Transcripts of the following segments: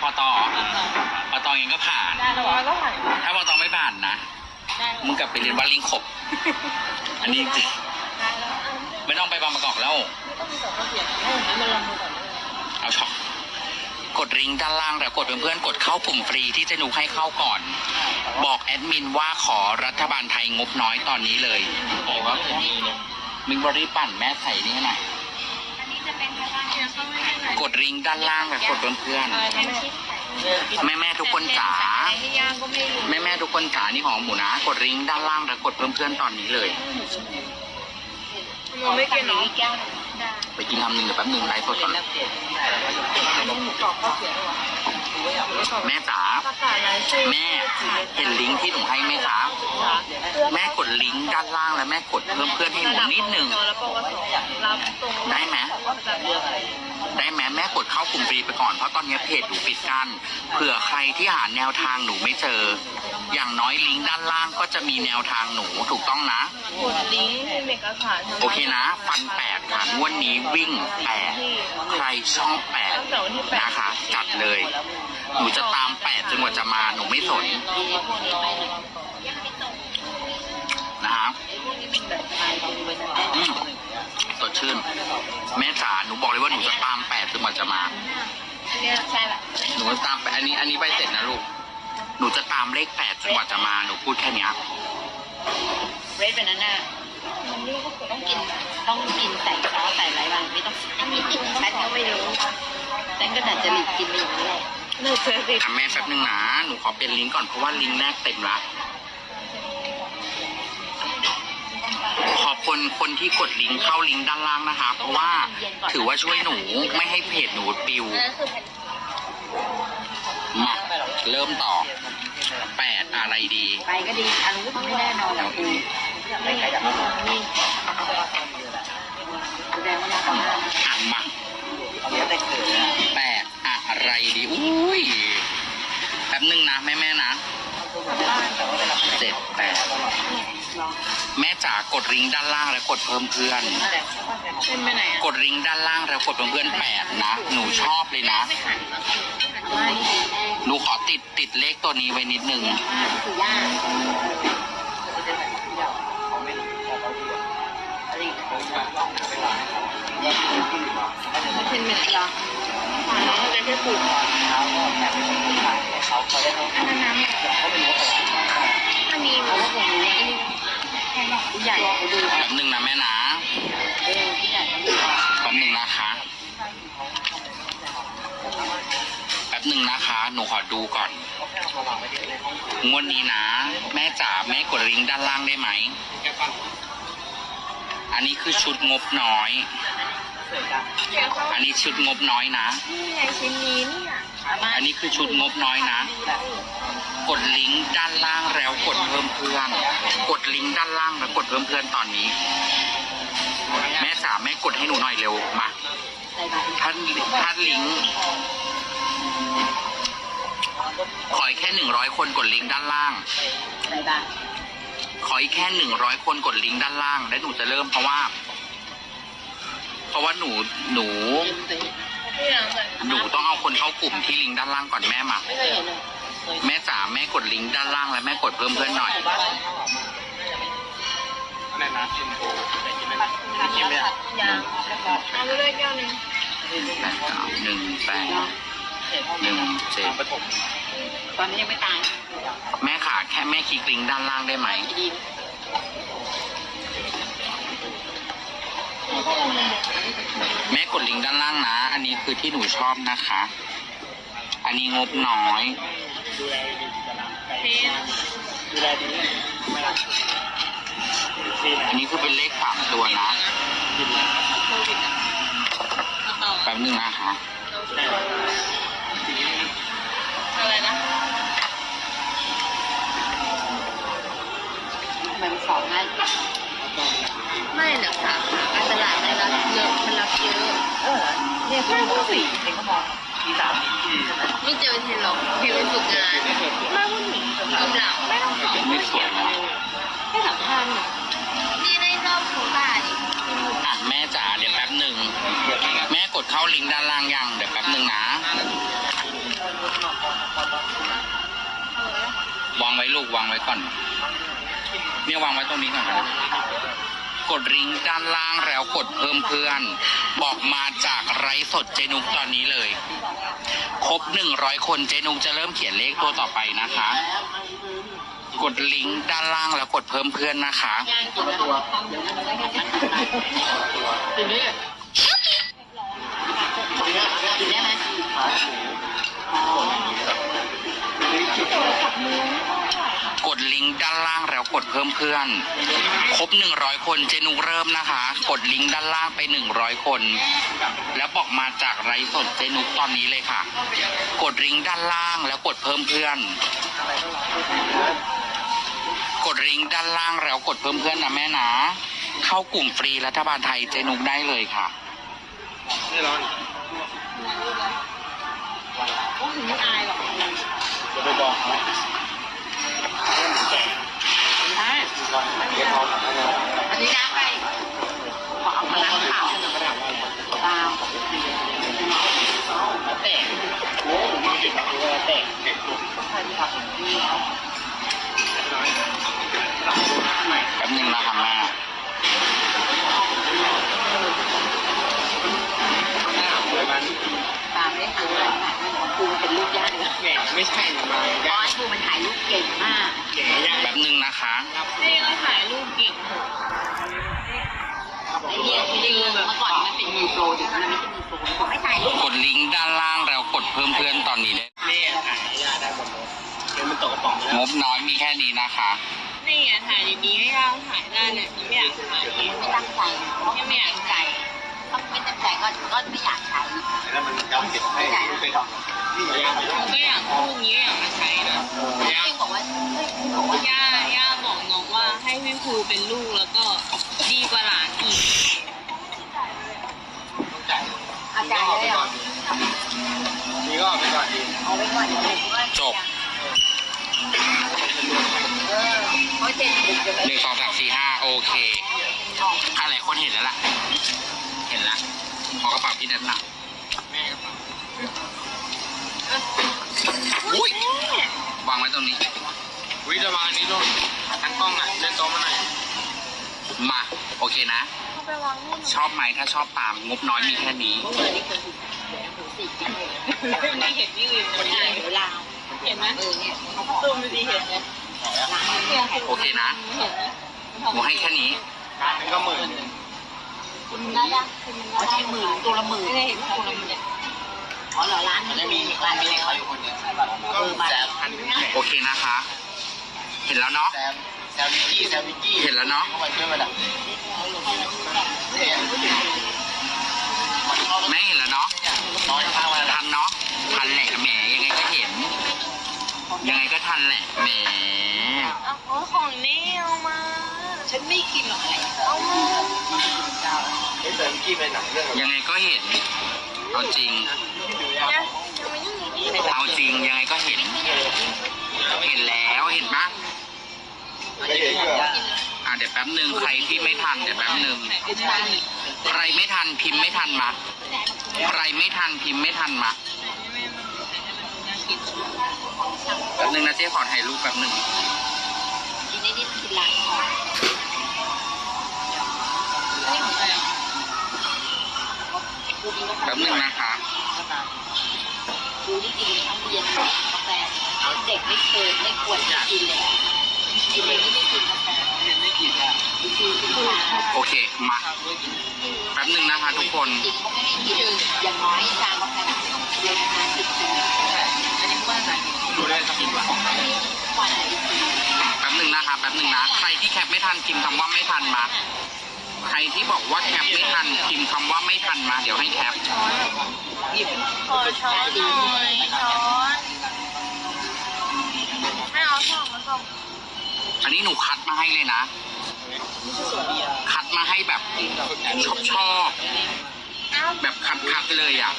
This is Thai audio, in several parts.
พอตอพอตอยังก็ผ่าน ได้แล้วเหรอก็ผ่านถ้าพอตอไม่ผ่านนะ ได้มึงกลับไปเรียนวัดลิงขบ อันนี้จริงได้แล้วๆไม่ต้องไปบางประกอบแล้ว ไม่ต้องมีสองข้อเสียงให้อย่างนี้มันลองดูก่อนเลยเอาช็อกกดลิงก์ด้านล่างแล้วกดเพื่อนๆกดเข้ากลุ่มฟรีที่เจะหนูให้เข้าก่อน บอกแอดมินว่าขอรัฐบาลไทยงบน้อยตอนนี้เลยบอกว่ามิงบริปั่นแม่ใส่นี่ให้หน่อยอันนี้ จะเป็นกระดาษที่เราเข้าไม่ได้เลยกดลิงก์ด้านล่างแล้วกดเพื่อนอะไรนะแม่ๆแม่ๆทุกคนจ๋าอะไรที่ย่างก็ไม่รู้แม่ๆทุกคนจ๋านี่ของหมูนะ กดลิงก์ด้านล่างแล้วกดเพื่อนๆตอนนี้เลยมันไม่กินเนาะได้ไปกินคำหนึ่งเดี๋ยวแป๊บหนึงไลฟ์สดก่อนอันนี้หมูกรอบข้อเสียด้วยวะแม่จ๋า ประกาศรายชื่อแม่เห็นลิงก์ที่หนูให้ไหมคะแม่กดลิงก์ด้านล่างแล้วแม่กดเพิ่มเพื่อนให้หนูนิดหนึ่งแล้วปวสรับตรงได้ไหมได้ไหมแม่กดเข้ากลุ่มฟรีไปก่อนเพราะตอนนี้เพจหนูปิดกันเผื่อใครที่หาแนวทางหนูไม่เจอ อย่างน้อยลิงก์ด้านล่างก็จะมีแนวทางหนูถูกต้องนะ กดลิงก์ในเอกสารโอเคนะ ฟันแปดค่ะงวดนี้วิ่งแปดใครชอบแปดตั้งแต่วันที่แปดนะคะ จัดเลย หนูจะตามแปดจนกว่าจะมาหนูไม่สนนะคะสดชื่น แม่จ๋าหนูบอกเลยว่าหนูจะตามแปดจนกว่าจะมาหนูจะตามไปอันนี้ อันนี้ใบเสร็จนะลูก หนูจะตามเลขแปดจนกว่าจะมาหนูพูดแค่นี้เรดเป็นนั่นน่ะต้องกินต้องกินใส่ซอสใส่อะไรบ้างไม่ต้องฉันก็ไม่รู้ฉันก็แต่จะหลีกกินไปอย่างนี้แหละ หนูเจอสิอะแม่แป๊บนึงนะ หนูขอเป็นลิงก์ก่อนเพราะว่าลิงก์แรกเต็มละ ขอบคนคนที่กดลิงก์เข้าลิงก์ด้านล่างนะคะ เพราะว่าถือว่าช่วยหนูไม่ให้เพจหนูปิวอันนั้นคือแผ่นมาเริ่มต่อแปดอะไรดี ไปก็ดีอันรู้ไม่แน่นอนหรอกกูนี่ อะไรดีอุ้ยแป๊บนึงนะแม่แม่ๆนะเจ็ดแปดแม่จ๋ากดลิงก์ด้านล่างแล้วกดเพิ่มเพื่อน เป็นไปไหนอะกดลิงก์ด้านล่างแล้วกดเพื่อนๆแปดนะหนูชอบเลยนะไม่หันหันมาหนูขอติดติดเลขตัวนี้ไว้นิดนึงคือ ย่าเป็นเหมือนเหรอหันแล้วมันจะแค่ปลูกอันนั้นน้ำอันนี้มันก็คงรู้อันนี้ผู้ใหญ่เขาดูแป๊บนึงนะแม่นะเออผู้ใหญ่เขาแป๊บนึงนะคะแป๊บนึงนะคะ หนูขอดูก่อน งวดนี้นะ แม่จ๋าแม่กดลิงก์ด้านล่างได้ไหม อันนี้คือชุดงบน้อย อันนี้ชุดงบน้อยนะ นี่ไงชิ้นนี้เนี่ยอันนี้คือชุดงบน้อยนะ กดลิงก์ด้านล่างแล้วกดเพิ่มเพื่อน กดลิงก์ด้านล่างแล้วกดเพิ่มเพื่อนตอนนี้ แม่จ๋าแม่กดให้หนูหน่อยเร็วมาใส่บาตรท่านท่านลิงก์ขออีกแค่หนึ่งร้อยคนกดลิงก์ด้านล่างใส่บาตรขออีกแค่หนึ่งร้อยคนกดลิงก์ด้านล่าง และหนูจะเริ่มเพราะว่า เพราะว่าหนูหนูพี่หลังใส่หนูต้องเอาคนเข้ากลุ่มที่ลิงก์ด้านล่างก่อนแม่มาไม่เคยเห็นเลยแม่จ๋าแม่กดลิงก์ด้านล่างและแม่กดเพิ่มเพื่อนหน่อยยังเอาไปเลยแก้วหนึงแปดสามหนึ่งแปดหนึ่งเจ็ดตอนนี้ยังไม่ตาย แม่ขาแค่แม่คลิกลิงก์ด้านล่างได้ไหมดี แม่กดลิงก์ด้านล่างนะ อันนี้คือที่หนูชอบนะคะ อันนี้งบน้อยพี่อันนี้คือเป็นเลขสามตัวนะโควิดอะเอาแป๊บนึงนะคะอะไรนะทำไมมันสอบง่าย ไม่หนักค่ะการตลาดมันรับเยอะมันรับเยอะเออเนี่ยคือมสี่เองก็มองทีสามทีไม่เจอเทนหรอกพี่ไปฝึกงานไม่พูดถึงกำลังไม่ต้องสอนไม่สวยนะให้สัมภาษณ์หนูนี่ได้รอบโคต้าดิอะแม่จ๋าเดี๋ยวแป๊บหนึ่งแม่กดเข้าลิงก์ด้านล่างยังเดี๋ยวแป๊บหนึ่งนะางไว้ลูกวางไว้ก่อน เนี่ยวางไว้ตรงนี้ก่อนนะ กดลิงก์ด้านล่างแล้วกดเพิ่มเพื่อน บอกมาจากไร้สดเจนุกตอนนี้เลย ครบหนึ่งร้อยคนเจนุกจะเริ่มเขียนเลขตัวต่อไปนะคะ กดลิงก์ด้านล่างแล้วกดเพิ่มเพื่อนนะคะ ลิงก์ด้านล่างแล้วกดเพิ่มเพื่อน ครบหนึ่งร้อยคนเจนุกเริ่มนะคะ กดลิงก์ด้านล่างไปหนึ่งร้อยคน แล้วบอกมาจากไรสดเจนุกตอนนี้เลยค่ะ กดลิงก์ด้านล่างแล้วกดเพิ่มเพื่อน กดลิงก์ด้านล่างแล้วกดเพิ่มเพื่อนนะแม่นะเข้ากลุ่มฟรีรัฐบาลไทยเจนุกได้เลยค่ะไม่ร้อนก็ถึงไม่อายหรอกเดี๋ยวไปบอก เขาได้เดี๋ ไม่ใช่นะมาบยาอกสปูมันถ่ายรูปเก่งมากแหมยากแป๊บนึงนะคะนี่ก็ถ่ายรูปเก่งไอ้เนี่ยที่ได้เงินเมื่อก่อนมันเป็นมือโปรเดี๋ยวมันไม่ใช่มือโปรผมไม่ถ่ายรูปกดลิงก์ด้านล่างแล้วกดเพิ่มเพื่อนตอนนี้เลยแม่ขายยาได้หมดเลยเดี๋ยวมันตกกระป๋องไปแล้งวบน้อยมีแค่นี้นะคะ นี่ไงถ่ายดีๆให้เราถ่ายได้เนี่ยไม่อยากถ่ายเองไม่ตั้งใจเพราะไม่ตั้งใจถ้าไม่ตั้งใจก็ก็ไม่อยากใช้แล้วมันย้ำเก็บให้ไม่ไปทำ นี่ยากก็อยากพูดอย่างนี้อยากมาใช้นะเฮ้ยบอกว่าเฮ้ยบอกว่าย่าย่าบอกน้องว่าให้พี่ภูเป็นลูกแล้วก็ดีกว่าหลานอีกต้องจ่ายอาจารย์เลยอะนี่ก็ไปก่อนดีเอาไว้ก่อนเดี๋ยวผมว่าจบเออเพราะเจนบุกจะไม่หนึ่งสองสามสี่ห้าโอเคออกอะไรคนเห็นแล้วล่ะ เห็นละพอกระเป๋าพี่แนัทหนัก อุ้ยวางไว้ตรงนี้ วิจะมาอันนี้ด้วยทั้งกล้องอะเล่นโต๊ะมาหน่อยมา โอเคนะชอบไหมถ้าชอบตามงบน้อยมีแค่นี้ เมื่อวานนี้เคยถูกถูกสี่กันเลยไม่เห็นที่อื่นคนไม่งาได้นเดี๋ยวลาวเห็นไหมเออเนี่ยเขาซูมดูดีเห็นไหมร้านเนี่ยโอเคนะ เห็นไหมหมูให้แค่นี้การนึงก็หมื่นหนึ่งคุณได้ยังคุณได้ใช้หมื่นตัวละหมื่นไม่ได้เห็นตัวละหมื่น อ๋อเหรอร้านมันนี้จะมีร้านมีเขาอยู่คนเดียวก็แซมพันหนึ่งโอเคนะคะ เห็นแล้วเนาะ แซมแซมวิกกี้แซมวิกกี้เห็นแล้วเนาะ เข้าไปช่วยมันอะเนี่ยแม่เห็นแล้วเนาะน้อยข้างมาทันเนาะ ทันแหละแหมยังไงก็เห็น ยังไงก็ทันแหละแหมอ๋อของนี่เอามา ฉันไม่กินหรอกอะไรเอามาไอ้แซมวิกกี้เป็นหนังเรื่องอะไรยังไงก็เห็น เอาจริงเนี่ยยังไม่นี่ เอาจริงยังไงก็เห็น เห็นแล้วเห็นปะไม่เห็นเหรออะเดี๋ยวแป๊บหนึ่งใครที่ไม่ทันเดี๋ยวแป๊บหนึ่งใครไม่ทันพิมพ์ไม่ทันมาใครไม่ทันพิมพ์ไม่ทันมาแป๊บหนึ่งนะเจ๊ขอถ่ายรูปแป๊บหนึ่งแป๊บหนึ่งนะคะ ดูที่กินทั้งเย็นกาแฟเด็กไม่เคยไม่ควรจะกินเลยเด็กที่ไม่กินกาแฟเห็นไม่กินอะคือคือคือโอเค มา แป๊บหนึ่งนะคะทุกคนจริงเขาไม่ให้กินอย่างน้อยชากาแฟเดือนละสิบปีอันนี้ว่าอะไรดูได้กินของวันละสิบปีแป๊บหนึ่งนะคะ แป๊บหนึ่งนะ ใครที่แคปไม่ทันพิมพ์คำว่าไม่ทันมา ใครที่บอกว่าแคปไม่ทันพิมพ์คำว่าไม่ทันมาเดี๋ยวให้แคปหยิบขอช้อนหน่อยช้อนให้เอาช้อนมาส่งอันนี้หนูคัดมาให้เลยนะ คัดมาให้แบบชอบชอบแบบคัดคัดๆเลยอะ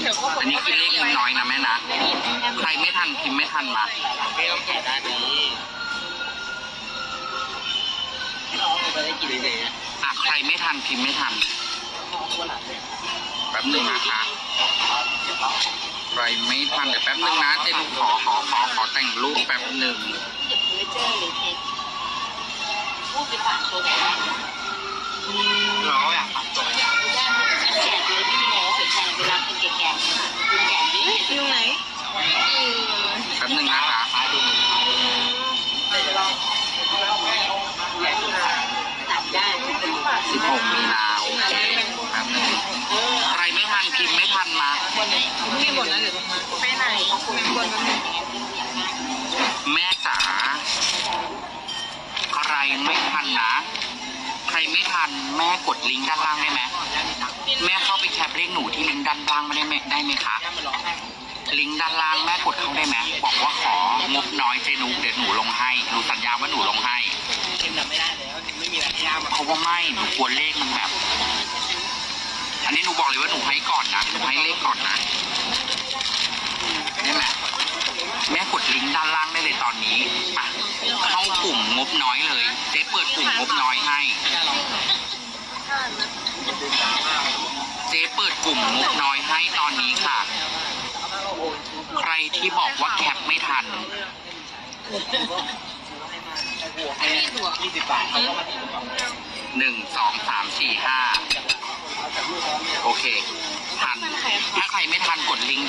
เดี๋ยวก็อันนี้คือเลขน้อยๆนะแม่นะ ใครไม่ทันพิมพ์ไม่ทันมาไม่ต้องแกะด้านนี้ ไปได้กินเลยอะใครไม่ทันพิมพ์ไม่ทันแป๊บหนึ่งนะคะใครไม่ทันเดี๋ยวแป๊บนึงนะเจนุกขอขอขอขอแต่งรูปแป๊บหนึ่งเก็บมือเจอเลยเค้กพูดไปฝากตัวไหนเราอยากทำตัวอย่าง มีหมดแล้วเดี๋ยวลงมาไปไหนมีคนกันไหมแม่จ๋าใครไม่ทันนะ ใครไม่ทันแม่กดลิงก์ด้านล่างได้ไหมแม่เข้าไปแคปเลขหนูที่ลิงก์ด้านล่างไม่ได้ไหมได้ไหมคะย่ามาร้องให้ลิงก์ด้านล่างแม่กดเข้าได้ไหมบอกว่าของบน้อยเจนุกเดี๋ยวหนูลงให้หนูสัญญาว่าหนูลงให้เค็มจำไม่ได้แล้วไม่มีอะไรให้ย่ามาเพราะว่าไม่หนูกลัวเลขมันแบบ อันนี้หนูบอกเลยว่าหนูให้ก่อนนะหนูให้เลขก่อนนะได้ไหมแม่กดลิงก์ด้านล่างได้เลยตอนนี้อะเข้ากลุ่มงบน้อยเลยเจ๊เปิดกลุ่มงบน้อยให้ เจ๊เปิดกลุ่มงบน้อยให้ตอนนี้ค่ะ ใครที่บอกว่าแคปไม่ทันยี่สิบบาทเขาก็มาถึงก่อนหนึ่งสองสามสี่ห้า โอเคทันถ้าใครไม่ทันกดลิงก์